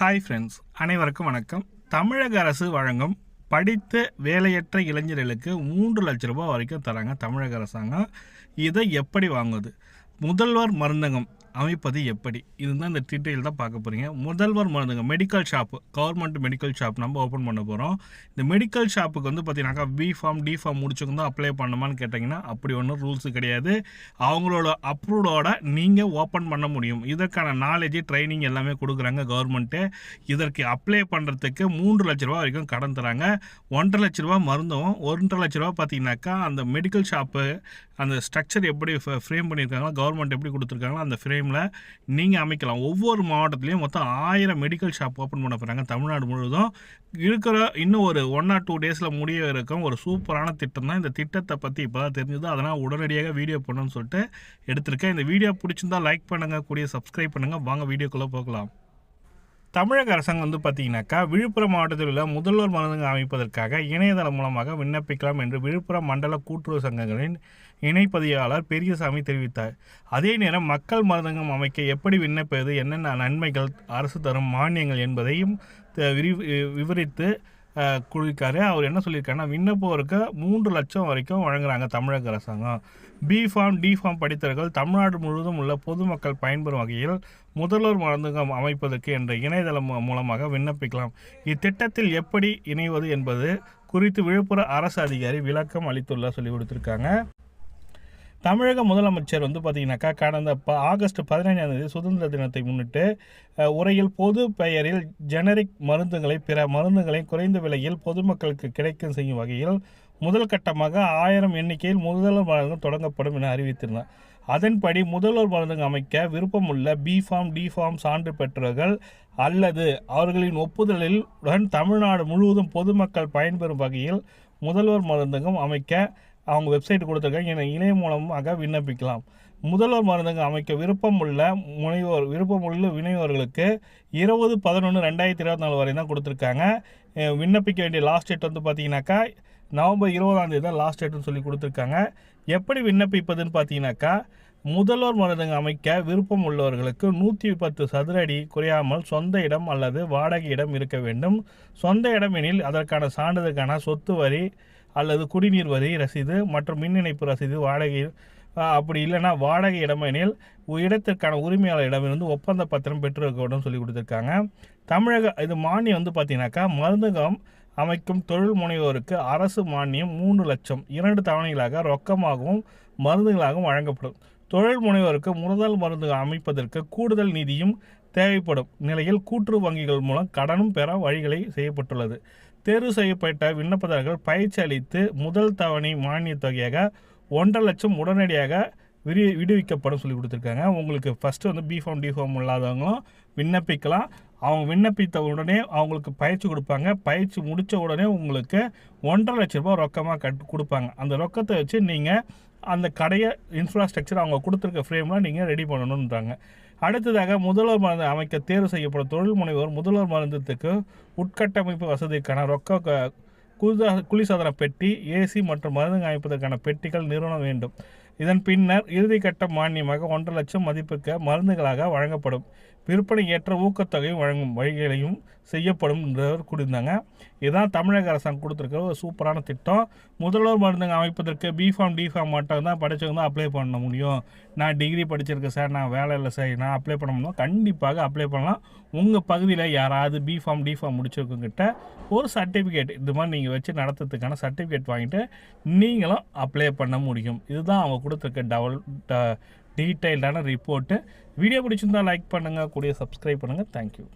Hi friends அனைவருக்கும் வணக்கம். தமிழக அரசு வழங்கும் படித்த வேலையற்ற இளைஞர்களுக்கு மூன்று லட்ச ரூபாய் வரைக்கும் தராங்க தமிழக அரசாங்கம். இதை எப்படி வாங்குவது? முதல்வர் மருந்தகம் அமைப்பது எப்படி? இதுதான் இந்த டீட்டெயில் தான் பார்க்க போகிறீங்க முதல்வர் மருந்துங்க medical shop government medical shop நம்ம ஓப்பன் பண்ண போகிறோம் இந்த மெடிக்கல் ஷாப்புக்கு வந்து பார்த்தீங்கன்னாக்கா பி ஃபார்ம் டி ஃபார்ம் முடிச்சுக்கு தான் அப்ளை பண்ணணுமான்னு கேட்டிங்கன்னா அப்படி ஒன்றும் ரூல்ஸ் கிடையாது. அவங்களோட அப்ரூவோட நீங்கள் ஓப்பன் பண்ண முடியும். இதற்கான நாலேஜ் ட்ரைனிங் எல்லாமே கொடுக்குறாங்க கவர்மெண்ட்டு இதற்கு அப்ளை பண்ணுறதுக்கு மூன்று லட்ச ரூபா வரைக்கும் கடன் தராங்க. ஒன்றரை லட்ச ரூபா மருந்தும் ஒன்றரை லட்ச ரூபா பார்த்தீங்கன்னாக்கா அந்த மெடிக்கல் ஷாப்பு அந்த ஸ்ட்ரக்சர் எப்படி ஃப்ரேம் பண்ணியிருக்காங்களோ கவர்மெண்ட் எப்படி கொடுத்துருக்காங்களோ அந்த ஃப்ரேம் ஃப்ரேமில் நீங்கள் அமைக்கலாம். ஒவ்வொரு மாவட்டத்துலேயும் மொத்தம் ஆயிரம் மெடிக்கல் ஷாப் ஓப்பன் பண்ண போகிறாங்க தமிழ்நாடு முழுவதும். இருக்கிற இன்னும் ஒரு ஒன் ஆர் டூ டேஸில் முடிய இருக்கும் ஒரு சூப்பரான திட்டம் தான். இந்த திட்டத்தை பற்றி இப்போ தான் தெரிஞ்சது. அதனால் உடனடியாக வீடியோ பண்ணணும்னு சொல்லிட்டு எடுத்திருக்கேன். இந்த வீடியோ பிடிச்சிருந்தா லைக் பண்ணுங்கள் கூடிய சப்ஸ்கிரைப் பண்ணுங்கள் வாங்க வீடியோக்குள்ளே போகலாம். தமிழக அரசாங்கம் வந்து பார்த்தீங்கன்னாக்கா விழுப்புரம் மாவட்டத்தில் உள்ள முதல்வர் மருந்தகம் அமைப்பதற்காக இணையதளம் மூலமாக விண்ணப்பிக்கலாம் என்று விழுப்புரம் மண்டல கூட்டுறவு சங்கங்களின் இணைப்பதியாளர் பெரியசாமி தெரிவித்தார். அதே நேரம் மக்கள் மருந்தகம் அமைக்க எப்படி விண்ணப்பது என்னென்ன நன்மைகள் அரசு தரும் மானியங்கள் என்பதையும் விரிவு விரி- விவரித்து கொடுக்காரு அவர் என்ன சொல்லியிருக்காருன்னா விண்ணப்போருக்கு மூன்று லட்சம் வரைக்கும் வழங்குறாங்க தமிழக அரசாங்கம். பி ஃபார்ம் டி ஃபார்ம் படித்தவர்கள் தமிழ்நாடு முழுவதும் உள்ள பொதுமக்கள் பயன்பெறும் வகையில் முதல்வர் மருந்தகம் அமைப்பதற்கு என்ற இணையதளம் மூலமாக விண்ணப்பிக்கலாம். இத்திட்டத்தில் எப்படி இணைவது என்பது குறித்து விழுப்புரம் அரசு அதிகாரி விளக்கம் அளித்துள்ள சொல்லி கொடுத்துருக்காங்க. தமிழக முதலமைச்சர் வந்து பார்த்தீங்கன்னாக்கா கடந்த ப ஆகஸ்ட் பதினைஞ்சாம் தேதி சுதந்திர தினத்தை முன்னிட்டு உரையில் பொது பெயரில் ஜெனரிக் மருந்துகளை பிற மருந்துகளை குறைந்த விலையில் பொதுமக்களுக்கு கிடைக்கும் செய்யும் வகையில் முதல் கட்டமாக ஆயிரம் எண்ணிக்கையில் முதல்வர் மருந்தகம் தொடங்கப்படும் என அறிவித்திருந்தார். அதன்படி முதல்வர் மருந்தகம் அமைக்க விருப்பமுள்ள பி ஃபார்ம் டி ஃபார்ம் சான்று பெற்றவர்கள் அல்லது அவர்களின் ஒப்புதலில் உடன் தமிழ்நாடு முழுவதும் பொதுமக்கள் பயன்பெறும் வகையில் முதல்வர் மருந்தகம் அமைக்க அவங்க வெப்சைட் கொடுத்துருக்காங்க. என இணைய மூலமாக விண்ணப்பிக்கலாம். முதல்வர் மருந்தகம் அமைக்க விருப்பமுள்ள முனைவோர் விருப்பமுள்ள வினையோர்களுக்கு இருபது பதினொன்று ரெண்டாயிரத்தி இருபத்தி நாலு வரை தான் கொடுத்துருக்காங்க. விண்ணப்பிக்க வேண்டிய லாஸ்ட் டேட் வந்து பார்த்தீங்கன்னாக்கா நவம்பர் இருபதாம் தேதி தான் லாஸ்ட் டேட்னு சொல்லி கொடுத்துருக்காங்க. எப்படி விண்ணப்பிப்பதுன்னு பார்த்தீங்கன்னாக்கா முதல்வர் மருந்தகம் அமைக்க விருப்பம் உள்ளவர்களுக்கு நூற்றி பத்து சதுர அடி குறையாமல் சொந்த இடம் அல்லது வாடகை இடம் இருக்க வேண்டும். சொந்த இடம் எனில் அதற்கான சான்றிதழ்கான சொத்து வரி அல்லது குடிநீர் வரி ரசீது மற்றும் மின் இணைப்பு ரசீது வாடகை அப்படி இல்லைன்னா வாடகை இடமெனில் இடத்திற்கான உரிமையாளரிடமிருந்து ஒப்பந்த பத்திரம் பெற்றிருக்கணும் சொல்லி கொடுத்துருக்காங்க. தமிழக இது மானியம் வந்து பார்த்தீங்கன்னாக்கா மருந்தகம் அமைக்கும் தொழில் முனைவோருக்கு அரசு மானியம் மூன்று லட்சம். இரண்டு தவணைகளாக ரொக்கமாகவும் மருந்துகளாகவும் வழங்கப்படும். தொழில் முனைவோருக்கு முதல் மருந்து அமைப்பதற்கு கூடுதல் நிதியும் தேவைப்படும் நிலையில் கூட்டுறவு வங்கிகள் மூலம் கடனும் பெற வழிகளை செய்யப்பட்டுள்ளது. தேர்வு செய்யப்பட்ட விண்ணப்பதாரர்கள் பயிற்சி அளித்து முதல் தவணை மானியத் தொகையாக ஒன்றரை லட்சம் உடனடியாக விரி விடுவிக்கப்படும் சொல்லி கொடுத்துருக்காங்க. உங்களுக்கு ஃபஸ்ட்டு வந்து பி ஃபார்ம் டி ஃபார்ம் இல்லாதவங்களும் விண்ணப்பிக்கலாம். அவங்க விண்ணப்பித்த உடனே அவங்களுக்கு பயிற்சி கொடுப்பாங்க. பயிற்சி முடித்த உடனே உங்களுக்கு ஒன்றரை லட்ச ரூபாய் ரொக்கமாக கட் கொடுப்பாங்க. அந்த ரொக்கத்தை வச்சு நீங்கள் அந்த கடையை இன்ஃப்ராஸ்ட்ரக்சர் அவங்க கொடுத்துருக்க ஃப்ரேம்லாம் நீங்கள் ரெடி பண்ணணுன்றாங்க. அடுத்ததாக முதல்வர் மருந்து அமைக்க தேர்வு செய்யப்படும் தொழில் முனைவோர் முதல்வர் மருந்தத்துக்கு உட்கட்டமைப்பு வசதிக்கான ரொக்க குளிர்சாதன பெட்டி ஏசி மற்றும் மருந்து அமைப்பதற்கான பெட்டிகள் நிறுவனம் வேண்டும். இதன் பின்னர் இறுதிக்கட்ட மானியமாக ஒன்றரை லட்சம் மதிப்புக்கு மருந்துகளாக வழங்கப்படும். விற்பனை ஏற்ற ஊக்கத்தொகையும் வழங்கும் வழிகளையும் செய்யப்படும் என்றவர் கூறியிருந்தாங்க. இதுதான் தமிழக அரசாங்கம் கொடுத்துருக்கிற ஒரு சூப்பரான திட்டம். முதல்வர் மருந்துங்க அமைப்பதற்கு பி ஃபார்ம் டி ஃபார்ம் மட்டும் தான் படித்தவங்க தான் அப்ளை பண்ண முடியும். நான் டிகிரி படிச்சிருக்கேன் சார் நான் வேலை இல்லை சார் நான் அப்ளை பண்ண முடியும்? கண்டிப்பாக அப்ளை பண்ணலாம். உங்கள் பகுதியில் யாராவது பி ஃபார்ம் டி ஃபார்ம் முடிச்சிருக்கவங்கிட்ட ஒரு சர்டிஃபிகேட் இது மாதிரி நீங்கள் வச்சு நடத்துறதுக்கான சர்டிஃபிகேட் வாங்கிட்டு நீங்களும் அப்ளை பண்ண முடியும். இதுதான் அவங்க கொடுத்துருக்க. டவல் டீட்டெயில்டான ரிப்போர்ட்டு. வீடியோ பிடிச்சிருந்தா லைக் பண்ணுங்கள் கூடிய சப்ஸ்கிரைப் பண்ணுங்கள் தேங்க்யூ